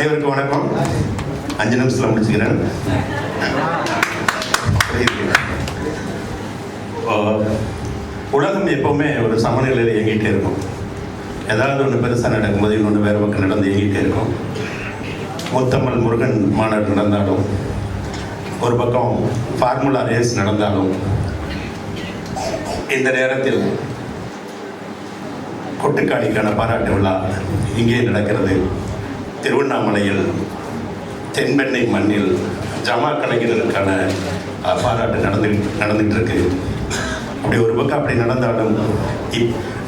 அனைவருக்கும் வணக்கம். அஞ்சு நிமிஷத்தில் முடிச்சுக்கிறேன். உலகம் எப்பவுமே ஒரு சமநிலையில் இயங்கிட்டே இருக்கும். ஏதாவது ஒன்று பெருசாக நடக்கும்போது இன்னொன்று வேறு பக்கம் நடந்து இயங்கிட்டே இருக்கும். முத்தமிழ் முருகன் மாநாடு நடந்தாலும் ஒரு பக்கம் ஃபார்முலா ரேஸ் நடந்தாலும் இந்த நேரத்தில் கொட்டுக்காளிக்கான பாராட்டு விழா இங்கே நடக்கிறது. திருவண்ணாமலையில் தென்பெண்ணை மண்ணில் ஜமா கலைஞர்களுக்கான பாராட்டு நடந்து நடந்துகிட்டு இருக்கு அப்படி ஒரு பக்கம் அப்படி நடந்தாலும்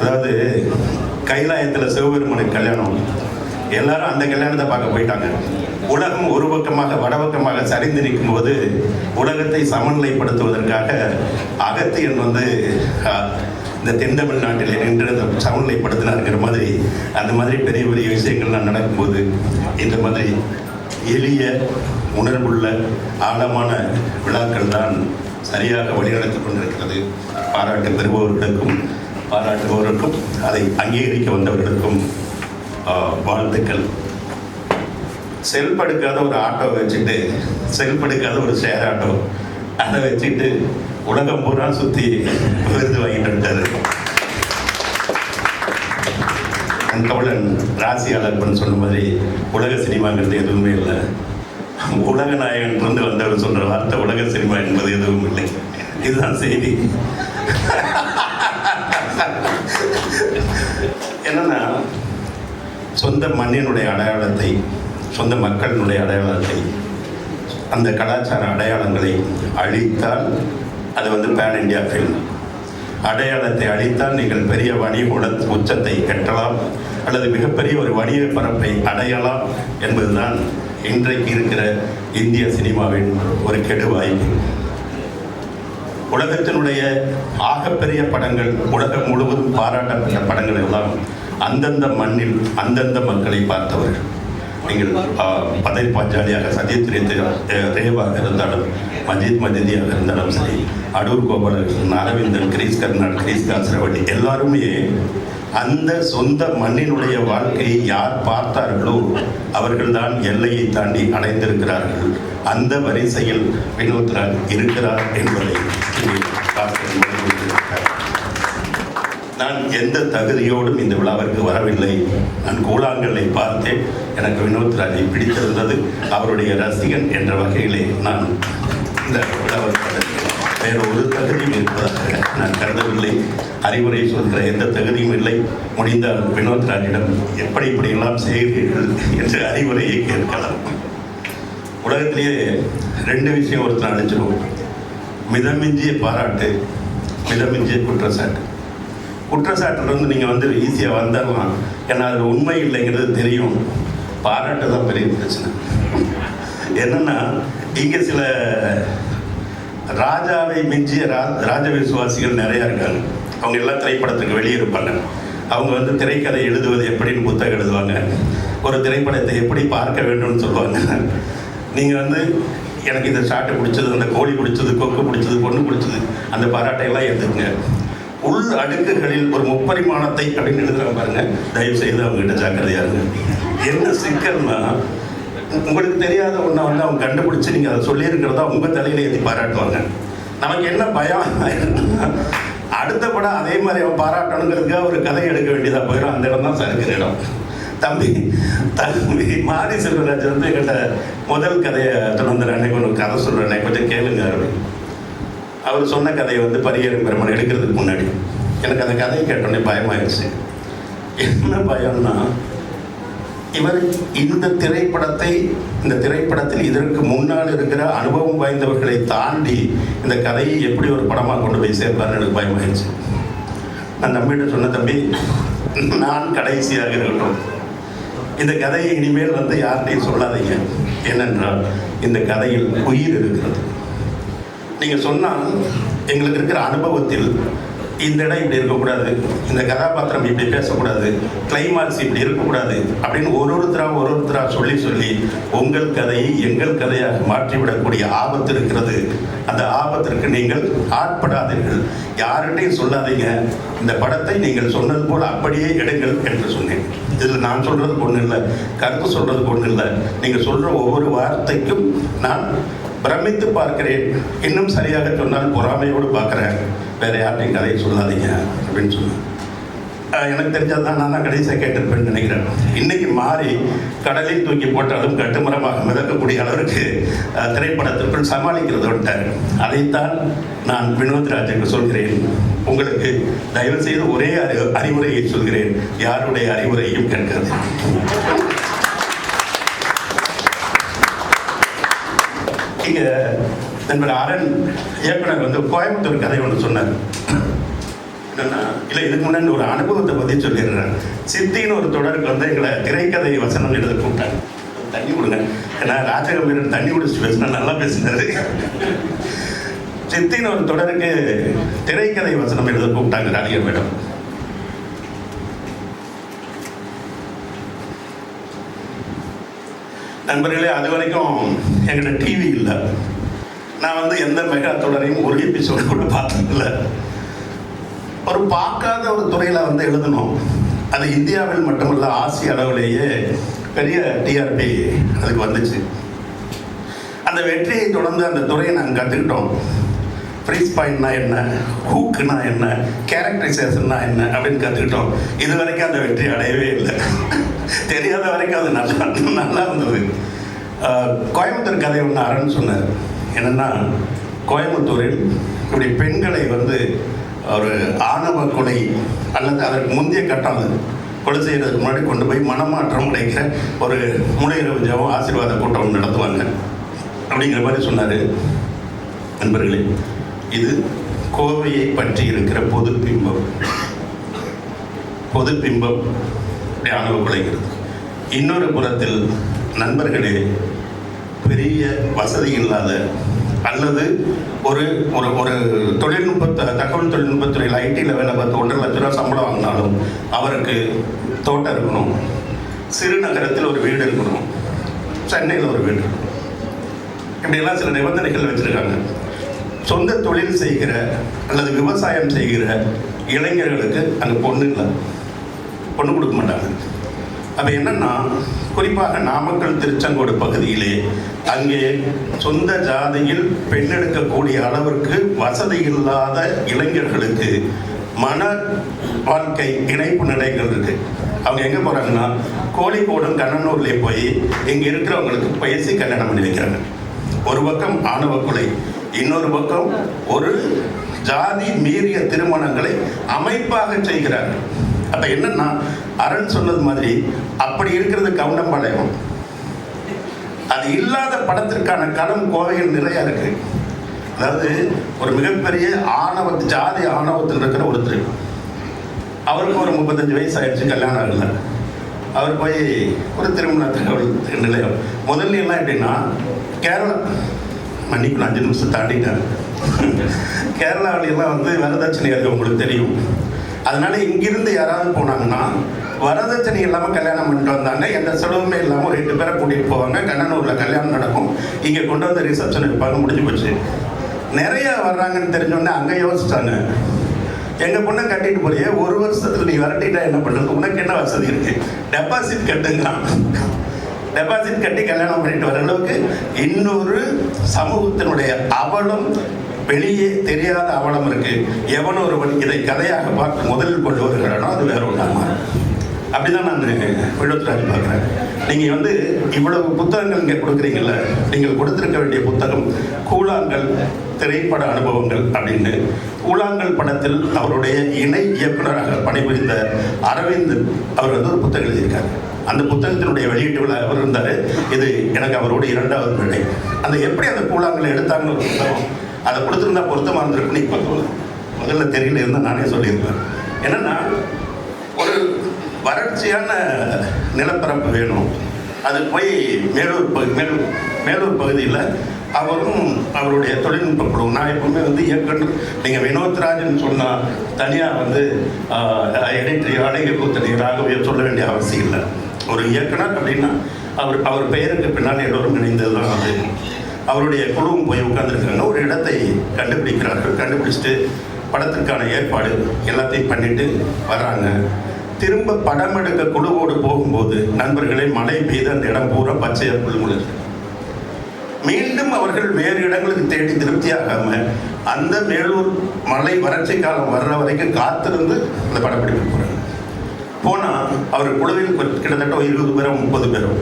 அதாவது கைலாயத்தில் சிவபெருமனுக்கு கல்யாணம் எல்லாரும் அந்த கல்யாணத்தை பார்க்க போயிட்டாங்க. உலகம் ஒரு பக்கமாக வடபக்கமாக சரிந்து நிற்கும் போது உலகத்தை சமநிலைப்படுத்துவதற்காக அகத்தியன் வந்து இந்த தென் தமிழ்நாட்டில் நின்று அந்த சமநிலைப்படுத்தினாருங்கிற மாதிரி அந்த மாதிரி பெரிய பெரிய விஷயங்கள்லாம் நடக்கும்போது இந்த மாதிரி எளிய உணர்வுள்ள ஆழமான விழாக்கள் தான் சரியாக வழிநடத்தி கொண்டிருக்கிறது. பாராட்டு பெறுபவர்களுக்கும் பாராட்டுபவருக்கும் அதை அங்கீகரிக்க வந்தவர்களுக்கும் வாழ்த்துக்கள். செல்படுக்காத ஒரு ஆட்டோ வச்சுட்டு செல்படுக்காத ஒரு ஷேர் ஆட்டோ அதை வச்சுட்டு உலகம் பூரா சுற்றி விருது வாங்கிட்டு வந்துட்டாரு கவலன் ராசியாளர்பன் சொன்ன மாதிரி உலக சினிமாங்கிறது எதுவுமே இல்லை. உலக நாயகன் இருந்து வந்தவர் சொல்ற வார்த்தை உலக சினிமா என்பது எதுவும் இல்லை. இதுதான் செய்தி. என்னன்னா சொந்த மண்ணினுடைய அடையாளத்தை சொந்த மக்களினுடைய அடையாளத்தை அந்த கலாச்சார அடையாளங்களை அழித்தால் அது வந்து பேன் இந்தியா ஃபில்ம் அடையாளத்தை அழித்தால் நீங்கள் பெரிய வணிக உல- உச்சத்தை எட்டலாம் அல்லது மிகப்பெரிய ஒரு வணிக பரப்பை அடையலாம் என்பதுதான் இன்றைக்கு இருக்கிற இந்திய சினிமாவின் ஒரு கெடு வாய்ப்பு உலகத்தினுடைய ஆகப்பெரிய படங்கள் உலகம் முழுவதும் பாராட்டப்பட்ட படங்கள் எல்லாம் அந்தந்த மண்ணில் அந்தந்த மக்களை பார்த்தவர்கள். நீங்கள் பதவி பஞ்சாலியாக பாஞ்சாலியாக ரேவாக இருந்தாலும் மஜித் மஜிதியாக இருந்தாலும் சரி அடூர் கோபாலகிருஷ்ணன் அரவிந்தன் கிரீஸ் கர்நாட் கிரீஸ் காசரவட்டி எல்லாருமே அந்த சொந்த மண்ணினுடைய வாழ்க்கையை யார் பார்த்தார்களோ அவர்கள்தான் எல்லையை தாண்டி அடைந்திருக்கிறார்கள் அந்த வரிசையில் வினோத்ராஜ் இருக்கிறார் என்பதை இங்கே நான் எந்த தகுதியோடும் இந்த விழாவிற்கு வரவில்லை. நான் கூழாங்கல்லை பார்த்தேன். எனக்கு வினோத் ராஜை பிடித்திருந்தது. அவருடைய ரசிகன் என்ற வகையிலே நான் இந்த விழாவிற்கு வேறு ஒரு தகுதியும் இருப்பதாக நான் கருதவில்லை. அறிவுரை சொல்கிற எந்த தகுதியும் இல்லை. முடிந்தால் வினோத் ராஜிடம் எப்படி இப்படியெல்லாம் செய்கிறீர்கள்? என்று அறிவுரையை கேட்கலாம். உலகத்திலேயே ரெண்டு விஷயம் ஒருத்தர் அழிஞ்சிடும் மிதமிஞ்சிய பாராட்டு மிதமிஞ்சிய குற்றச்சாட்டு. குற்றச்சாட்டிலிருந்து நீங்கள் வந்து ஈஸியாக வந்துடலாம் ஏன்னா அது உண்மை இல்லைங்கிறது தெரியும். பாராட்டு தான் பெரிய பிரச்சனை. என்னென்னா இங்கே சில ராஜாவை மிஞ்சிய ரா ராஜ விசுவாசிகள் நிறையா இருக்காங்க. அவங்க எல்லாம் திரைப்படத்துக்கு வெளியே இருப்பாங்க. அவங்க வந்து திரைக்கதை எழுதுவது எப்படின்னு புத்தகம் எழுதுவாங்க. ஒரு திரைப்படத்தை எப்படி பார்க்க வேண்டும்னு சொல்லுவாங்க. நீங்கள் வந்து எனக்கு இந்த ஷாட்டு பிடிச்சது அந்த கோழி பிடிச்சது கொக்கு பிடிச்சது பொண்ணு பிடிச்சது அந்த பாராட்டையெல்லாம் எடுத்துக்கங்க உள் அடுக்குகளில் ஒரு முப்பரிமாணத்தை அப்படின்னு எழுதுறாங்க பாருங்க. தயவு செய்து அவங்க கிட்ட ஜாக்கிரதையா இருங்க. என்ன சிக்கல்னா உங்களுக்கு தெரியாத ஒன்றை வந்து அவங்க கண்டுபிடிச்சு நீங்கள் அதை சொல்லியிருக்கிறதா உங்கள் தலையில ஏற்றி பாராட்டுவாங்க. நமக்கு என்ன பயம் அடுத்த படம் அதே மாதிரி அவன் பாராட்டணுங்கிறதுக்காக ஒரு கதை எடுக்க வேண்டியதாக போயிடும். அந்த இடம் தான் சறுக்கிற இடம் தம்பி தம்பி மாரி செல்வராஜ் வந்து என்கிட்ட முதல் கதையை தொடர்ந்து அன்னைக்கு ஒன்று கதை சொல்கிறேன் கொஞ்சம் கேளுங்க அப்படின்னு. அவர் சொன்ன கதையை வந்து பரியரும் பெருமன் எடுக்கிறதுக்கு முன்னாடி. எனக்கு அந்த கதையை கேட்டோடனே பயமாயிடுச்சு என்ன பயம்னா இவர் இந்த திரைப்படத்தை இந்த திரைப்படத்தில் இதற்கு முன்னால் இருக்கிற அனுபவம் வாய்ந்தவர்களை தாண்டி இந்த கதையை எப்படி ஒரு படமாக கொண்டு போய் சேர்ப்பார்னு எனக்கு பயமாயிடுச்சு நான் தம்பிகிட்ட சொன்ன தம்பி நான் கடைசியாக இருக்கட்டும். இந்த கதையை இனிமேல் வந்து யார்கிட்டையும் சொல்லாதீங்க. ஏனென்றால் இந்த கதையில் உயிர் இருக்கிறது. நீங்கள் சொன்னால் எங்களுக்கு இருக்கிற அனுபவத்தில் இந்த இடம் இப்படி இருக்கக்கூடாது இந்த கதாபாத்திரம் இப்படி பேசக்கூடாது கிளைமாக்ஸ் இப்படி இருக்கக்கூடாது அப்படின்னு ஒரு ஒருத்தராக ஒரு ஒருத்தராக சொல்லி சொல்லி உங்கள் கதையை எங்கள் கதையாக மாற்றிவிடக்கூடிய ஆபத்து இருக்கிறது. அந்த ஆபத்திற்கு நீங்கள் ஆட்படாதீர்கள். யார்கிட்டையும் சொல்லாதீங்க. இந்த படத்தை நீங்கள் சொன்னது போல் அப்படியே எடுங்கள் என்று சொன்னேன். இதில் நான் சொல்றதுக்கு ஒன்றும் இல்லை. கருத்து சொல்றதுக்கு ஒன்றும் இல்லை. நீங்கள் சொல்ற ஒவ்வொரு வார்த்தைக்கும் நான் பிரமித்து பார்க்கிறேன். இன்னும் சரியாக சொன்னால் பொறாமையோடு பார்க்குறேன். வேற யார்ட்டையும் கதையை சொல்லாதீங்க அப்படின்னு சொன்னேன். எனக்கு தெரிஞ்சது தான் நான் கடைசியாக கேட்டிருப்பேன்னு நினைக்கிறேன். இன்னைக்கு மாறி கடலில் தூக்கி போட்டாலும் கட்டுமரமாக மிதக்கக்கூடிய அளவிற்கு திரைப்படத்திற்குள் சமாளிக்கிறது வந்துட்டார். அதைத்தான் நான் வினோத் ராஜுக்கு சொல்கிறேன். உங்களுக்கு தயவு செய்து ஒரே அறிவுரையை சொல்கிறேன். யாருடைய அறிவுரையும் கேட்காது இங்க நண்பர் அரண் இயக்குனர் வந்து கோயம்புத்தூர் கதை ஒன்று சொன்னார். என்னன்னா இல்லை இதுக்கு முன்னாடி ஒரு அனுபவத்தை பற்றி சொல்லிடுறேன் சித்தின்னு ஒரு தொடருக்கு வந்து எங்களை திரைக்கதை வசனம் எழுத கூப்பிட்டாங்க. தண்ணி விடுங்க ஏன்னா ராஜகம்பீரன் தண்ணி குடிச்சு பேசினா நல்லா பேசினாரு. சித்தின்னு ஒரு தொடருக்கு திரைக்கதை வசனம் எழுத கூப்பிட்டாங்க ராஜகம்பீரன் நண்பர்களே அது வரைக்கும் என்கிட்ட டிவி இல்லை. நான் வந்து எந்த மெகா தொடரையும் ஒரு எபிசோடு கூட பார்த்ததில்ல. ஒரு பார்க்காத ஒரு துறையில் வந்து எழுதணும். அது இந்தியாவில் மட்டுமல்ல ஆசிய அளவிலேயே பெரிய டிஆர்பி அதுக்கு வந்துச்சு. அந்த வெற்றியை தொடர்ந்து அந்த துறையை நாங்கள் கற்றுக்கிட்டோம் ஃப்ரீஸ் பாயிண்ட்னா என்ன? ஹூக்குனா என்ன? கேரக்டரைசேஷன்னா என்ன? அப்படின்னு கற்றுக்கிட்டோம் இது வரைக்கும் அந்த வெற்றி அடையவே இல்லை. தெரியாத வரைக்கும் அது நல்லா நல்லா இருந்தது. கோயம்புத்தூர் கதை ஒன்று அறன்னு சொன்னார். என்னென்னா கோயம்புத்தூரில் இப்படி பெண்களை வந்து ஒரு ஆணவ கொலை அல்லது அதற்கு முந்தைய கட்டம் அது. கொலை செய்கிறதுக்கு முன்னாடி கொண்டு போய் மனமாற்றம் அடைக்கிற ஒரு முனையிரவு ஜபம் ஆசீர்வாத கூட்டம் நடத்துவாங்க. அப்படிங்கிற மாதிரி சொன்னார். நண்பர்களே இது கோவையை பற்றி இருக்கிற பொது பிம்பம் பொது பிம்பம் இப்படி குலைகிறது இன்னொரு புறத்தில் நண்பர்களே பெரிய வசதி இல்லாத அல்லது ஒரு ஒரு ஒரு தொழில்நுட்ப தகவல் தொழில்நுட்பத்துறையில் ஐடியில் வேலை பார்த்து ஒன்றரை லட்ச ரூபா சம்பளம் வாங்கினாலும் அவருக்கு தோட்டம் இருக்கணும். சிறு நகரத்தில் ஒரு வீடு இருக்கணும். சென்னையில் ஒரு வீடு இருக்கணும். இப்படியெல்லாம் சில நிபந்தனைகள் வச்சுருக்காங்க. சொந்த தொழில் செய்கிற அல்லது விவசாயம் செய்கிற இளைஞர்களுக்கு அங்கே பொண்ணுங்களை பொண்ணு கொடுக்க மாட்டாங்க. அப்போ என்னென்னா குறிப்பாக நாமக்கல் திருச்செங்கோடு பகுதியிலே அங்கே சொந்த ஜாதியில் பெண்ணெடுக்கக்கூடிய அளவிற்கு வசதி இல்லாத இளைஞர்களுக்கு மன வாழ்க்கை இணைப்பு நிலைகள் இருக்கு. அவங்க எங்கே போகிறாங்கன்னா கோழிக்கோடும் கண்ணனூர்லேயே போய் இங்கே இருக்கிறவங்களுக்கு பேசி கல்யாணம் பண்ணி வைக்கிறாங்க. ஒரு பக்கம் ஆணவ கொலை இன்னொரு பக்கம் ஒரு ஜாதி மீறிய திருமணங்களை அமைப்பாக செய்கிறார்கள். அப்ப என்னன்னா அரண் சொன்னது மாதிரி அப்படி இருக்கிறது கவுண்டம்பாளையம். அது இல்லாத படத்திற்கான களம் கோவையில் நிறைய இருக்கு. அதாவது ஒரு மிகப்பெரிய ஆணவ ஜாதி ஆணவத்தில் இருக்கிற ஒருத்தர். அவருக்கு ஒரு முப்பத்தஞ்சு வயசு ஆயிடுச்சு கல்யாணம் ஆகல. அவர் போய் ஒரு திருமண தகவல் நிலையம். முதல்ல எல்லாம் எப்படின்னா கேரளா மன்னிக்கணும் அஞ்சு நிமிஷம் தாண்டிட்டேன். கேரளாவில வந்து வரதட்சணை அது உங்களுக்கு தெரியும். அதனால இங்கிருந்து யாராவது போனாங்கன்னா வரதட்சணை இல்லாமல் கல்யாணம் பண்ணிட்டு வந்தாங்க. எந்த செலவுமே இல்லாமல் ரெண்டு பேரை கூட்டிகிட்டு போவாங்க. கண்ணனூரில் கல்யாணம் நடக்கும். இங்கே கொண்டு வந்து ரிசப்ஷன் இருப்பாங்க முடிஞ்சு போச்சு. நிறைய வர்றாங்கன்னு தெரிஞ்சோடனே அங்கே யோசிச்சாங்க. எங்கள் பொண்ணை கட்டிட்டு போறியே ஒரு வருஷத்துக்கு நீ விரட்டிட்டா என்ன பண்ணுறது உனக்கு என்ன வசதி இருக்கு? டெபாசிட் கட்டுங்க. டெபாசிட் கட்டி கல்யாணம் பண்ணிட்டு வர அளவுக்கு இன்னொரு சமூகத்தினுடைய அவலம் வெளியே தெரியாத அவலம் இருக்கு. எவனோ ஒருவன் இதை கதையாக பார்த்து முதலில் கொண்டு வருகிறானோ அது வேற ஒன்றாமா அப்படிதான் நான் விழுத்துறாரு பார்க்குறேன். நீங்கள் வந்து இவ்வளவு புத்தகங்கள் இங்கே கொடுக்குறீங்கல்ல நீங்கள் கொடுத்துருக்க வேண்டிய புத்தகம் கூழாங்கல் திரைப்பட அனுபவங்கள் அப்படின்னு. கூழாங்கல் படத்தில் அவருடைய இணை இயக்குனராக பணிபுரிந்த அரவிந்த் அவர் வந்து ஒரு புத்தகம் எழுதியிருக்காரு. அந்த புத்தகத்தினுடைய வெளியீட்டு விழா அவர் இருந்தார். இது எனக்கு அவரோட இரண்டாவது நிலை அந்த எப்படி அந்த கூழாங்களை எடுத்தாங்க புத்தகம் அதை கொடுத்துருந்தா பொருத்தமாக இருந்திருக்குன்னு இப்போ தோணுது. முதல்ல தெரியல இருந்தால் நானே சொல்லியிருப்பேன். என்னென்னா ஒரு வறட்சியான நிலப்பரப்பு வேணும். அது போய் மேலூர் பகு மேலூர் மேலூர் பகுதியில் அவரும் அவருடைய தொழில்நுட்ப குழு நான் எப்பவுமே வந்து இயக்குனர். நீங்கள் வினோத்ராஜன் சொன்னால் தனியாக வந்து எடிட்டரி அழகிய கூத்தடி ராகவியோ சொல்ல வேண்டிய அவசியம் இல்லை. ஒரு இயக்குனர் அப்படின்னா அவர் அவர் பெயருக்கு பின்னால் எல்லோரும் இணைந்தது தான் அது. அவருடைய குழுவும் போய் உட்கார்ந்துருக்காங்க ஒரு இடத்தை கண்டுபிடிக்கிறார்கள். கண்டுபிடிச்சிட்டு படத்திற்கான ஏற்பாடு எல்லாத்தையும் பண்ணிட்டு வர்றாங்க. திரும்ப படம் எடுக்க குழுவோடு போகும்போது நண்பர்களே மழை பெய்து அந்த இடம் பூரா பச்சையாக புல்முழுது மீண்டும் அவர்கள் வேறு இடங்களுக்கு தேடி திருப்தியாகாம அந்த மேலூர் மழை வறட்சி காலம் வர்ற வரைக்கும் காத்திருந்து அந்த படப்பிடிப்பு போகிறாங்க போனால் அவர் குழுவில் கிட்டத்தட்ட ஒரு இருபது பேரும் முப்பது பேரும்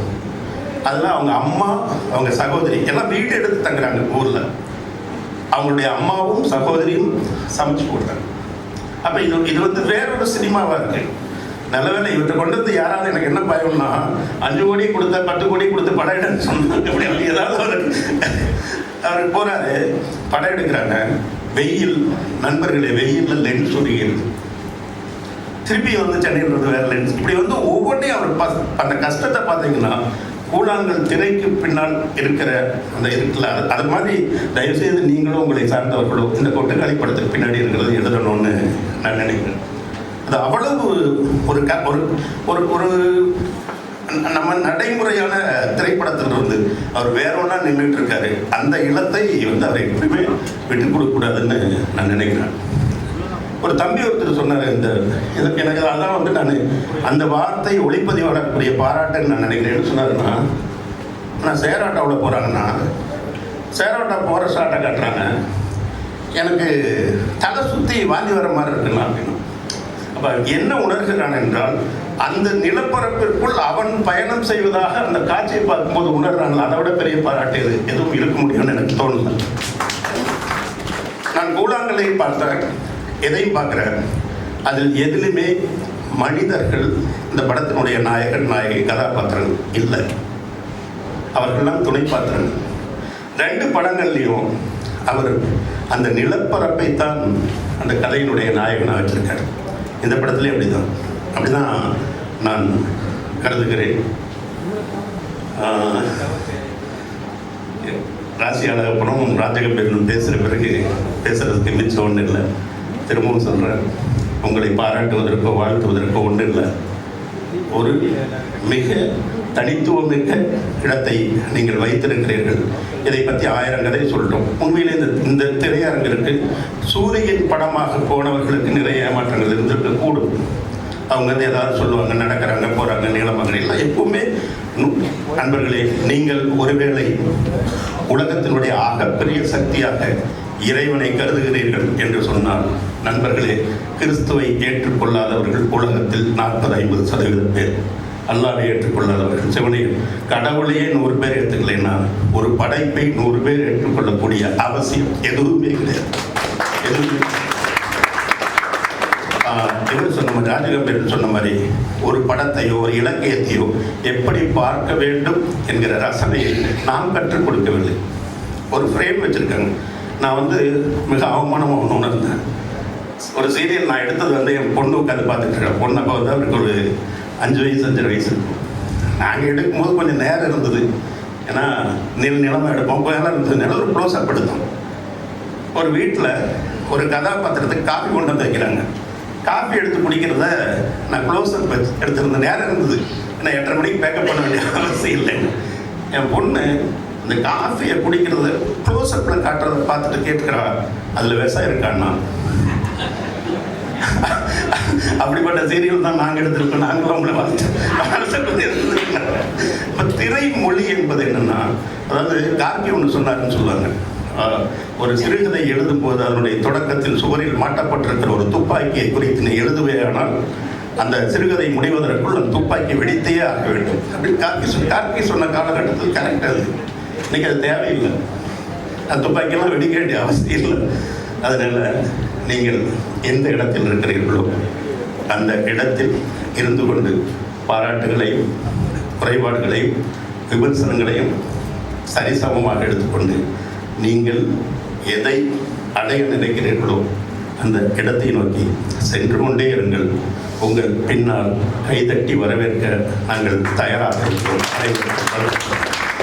அதெல்லாம் அவங்க அம்மா அவங்க சகோதரி எல்லாம் வீடு எடுத்து தங்குறாங்க ஊரில். அவங்களுடைய அம்மாவும் சகோதரியும் சமைச்சு கொடுத்தாங்க. அப்போ இது இது வந்து வேறொரு இருக்குது நல்ல நல்லவேளை இவற்றை கொண்டு வந்து யாராவது எனக்கு என்ன பயம்னா அஞ்சு கோடி கொடுத்த பத்து கோடி கொடுத்து படம் எடுன்னு சொன்னாங்க அப்படி ஏதாவது அவர் அவர் போகிறாரு படம் எடுக்கிறாங்க. வெயில் நண்பர்களே வெயிலில் லென்ஸ் உருகிறது திருப்பி வந்து சென்னையில் வேற லென்ஸ் இப்படி வந்து ஒவ்வொன்றையும் அவர் அந்த கஷ்டத்தை பார்த்தீங்கன்னா கூழாங்கல் திரைக்கு பின்னால் இருக்கிற அந்த இருக்குல்ல அது அது மாதிரி தயவுசெய்து நீங்களும் உங்களை சார்ந்தவர்களோ இந்த கொட்டுக்காளி படத்துக்கு பின்னாடி இருக்கிறது எழுதணும்னு நான் நினைக்கிறேன். அது அவ்வளவு ஒரு க ஒரு ஒரு ஒரு நம்ம நடைமுறையான திரைப்படத்தில் இருந்து அவர் வேற ஒன்றா நின்றுட்டு இருக்காரு. அந்த இலத்தை வந்து அவர் எப்படியுமே விட்டு கொடுக்கக்கூடாதுன்னு நான் நினைக்கிறேன். ஒரு தம்பி ஒருத்தர் சொன்னார் இந்த எனக்கு எனக்கு அதான் வந்து நான் அந்த வார்த்தை ஒளிப்பதிவாளருக்குரிய பாராட்டுன்னு நான் நினைக்கிறேன்னு சொன்னாருன்னா நான் சேராட்டாவில் போகிறாங்கன்னா சேராட்டா போகிற சாட்டை காட்டுறாங்க. எனக்கு தலை சுற்றி வாந்தி வர மாதிரி இருக்குண்ணா அப்படின்னு. அப்போ என்ன உணர்கிறான் என்றால் அந்த நிலப்பரப்பிற்குள் அவன் பயணம் செய்வதாக அந்த காட்சியை பார்க்கும்போது உணர்றாங்களா? அதை விட பெரிய பாராட்டு எதுவும் இருக்க முடியும்னு எனக்கு தோணுது. நான் கூழாங்கலை பார்த்தேன் எதையும் பார்க்குறேன் அதில் எதிலுமே மனிதர்கள் இந்த படத்தினுடைய நாயகன் நாயகி கதாபாத்திரங்கள் இல்லை. அவர்கள்லாம் துணை பாத்திரங்கள். ரெண்டு படங்கள்லையும் அவர் அந்த நிலப்பரப்பை தான் அந்த கதையினுடைய நாயகனாக வச்சிருக்கார். இந்த படத்துலேயும் அப்படிதான். அப்படிதான் நான் கருதுகிறேன். ராசியாளர் படம் அழகப்படம் ராஜகம்பீரனும் பேசுகிற பிறகு பேசுகிறதுக்கு மிச்சம் ஒன்றும் இல்லை. திரும்பவும் சொல்கிறேன் உங்களை பாராட்டுவதற்கோ வாழ்த்துவதற்கோ ஒன்றும் இல்லை ஒரு மிக தனித்துவமிக்க இடத்தை நீங்கள் வைத்திருக்கிறீர்கள். இதை பற்றி ஆயிரம் கதை சொல்லிட்டோம். உண்மையிலே இந்த இந்த திரையரங்கிற்கு சூரியன் படமாக போனவர்களுக்கு நிறைய ஏமாற்றங்கள் இருந்திருக்க கூடும். அவங்க வந்து ஏதாவது சொல்லுவாங்க நடக்கிறாங்க போகிறாங்க நீளமாக எல்லாம் எப்பவுமே நண்பர்களே நீங்கள் ஒருவேளை உலகத்தினுடைய ஆகப்பெரிய சக்தியாக இறைவனை கருதுகிறீர்கள் என்று சொன்னால் நண்பர்களே கிறிஸ்துவை ஏற்றுக்கொள்ளாதவர்கள் உலகத்தில் நாற்பது ஐம்பது சதவீதம் பேர். அல்லாவை ஏற்றுக்கொள்ளாதவர்கள். சிவனையும் கடவுளையே நூறு பேர் ஏற்றுக்கலைன்னா ஒரு படைப்பை நூறு பேர் ஏற்றுக்கொள்ளக்கூடிய அவசியம் எதுவுமே கிடையாது. எதுவுமே இவர் சொன்ன மாதிரி ராஜகம்பீரன் சொன்ன மாதிரி ஒரு படத்தையோ ஒரு இலக்கியத்தையோ எப்படி பார்க்க வேண்டும் என்கிற ரசனையை நாம் கற்றுக் கொடுக்கவில்லை. ஒரு ஃப்ரேம் வச்சுருக்காங்க. நான் வந்து மிக அவமானமாக ஒன்று உணர்ந்தேன். ஒரு சீரியல் நான் எடுத்தது வந்து என் பொண்ணு உட்காந்து பார்த்துட்டு பொண்ணு அப்போ வந்து அவருக்கு ஒரு அஞ்சு வயசு அஞ்சரை வயசு. இருக்கும் நாங்கள் எடுக்கும்போது கொஞ்சம் நேரம் இருந்தது. ஏன்னா நில நிலமாக எடுப்போம். கொஞ்ச நேரம் இருந்தது. நிலம் ஒரு க்ளோஸ் அப் எடுத்தோம். ஒரு வீட்டில் ஒரு கதாபாத்திரத்துக்கு காஃபி கொண்டு வந்து வைக்கிறாங்க. காஃபி எடுத்து குடிக்கிறத நான் க்ளோஸ் அப் எடுத்திருந்த நேரம் இருந்தது. ஏன்னா எட்டரை மணிக்கு பேக்கப் பண்ண வேண்டிய அவசியம் இல்லைங்க என் பொண்ணு இந்த காஃபியை குடிக்கிறத க்ளோஸ் அப்பில் காட்டுறதை பார்த்துட்டு கேட்டுக்கிறா. அதில் விஷம் இருக்கான்னா அப்படிப்பட்ட சீரியல் தான் நாங்கள் எடுத்திருக்கோம். நாங்களும் அவங்கள வளர்த்து இப்போ திரை மொழி என்பது என்னன்னா அதாவது கார்கி ஒன்று சொன்னாருன்னு சொல்லுவாங்க. ஒரு சிறுகதை எழுதும்போது அதனுடைய தொடக்கத்தில் சுவரில் மாட்டப்பட்டிருக்கிற ஒரு துப்பாக்கியை குறித்து நீ எழுதுவேயானால் அந்த சிறுகதை முடிவதற்குள் அந்த துப்பாக்கி வெடித்தே ஆக வேண்டும். அப்படின்னு கார்கி சொன்ன கார்கி சொன்ன காலகட்டத்தில் கரெக்ட் அது. இன்னைக்கு அது தேவையில்லை. அந்த துப்பாக்கியெல்லாம் வெடிக்க வேண்டிய அவசியம் இல்லை. அதனால நீங்கள் எந்த இடத்தில் இருக்கிறீர்களோ அந்த இடத்தில் இருந்து கொண்டு பாராட்டுகளையும் குறைபாடுகளையும் விமர்சனங்களையும் சரிசமமாக எடுத்துக்கொண்டு நீங்கள் எதை அடைய நினைக்கிறீர்களோ அந்த இடத்தை நோக்கி சென்று கொண்டே இருங்கள். உங்கள் பின்னால் கைதட்டி வரவேற்க நாங்கள் தயாராக இருக்கிறோம்.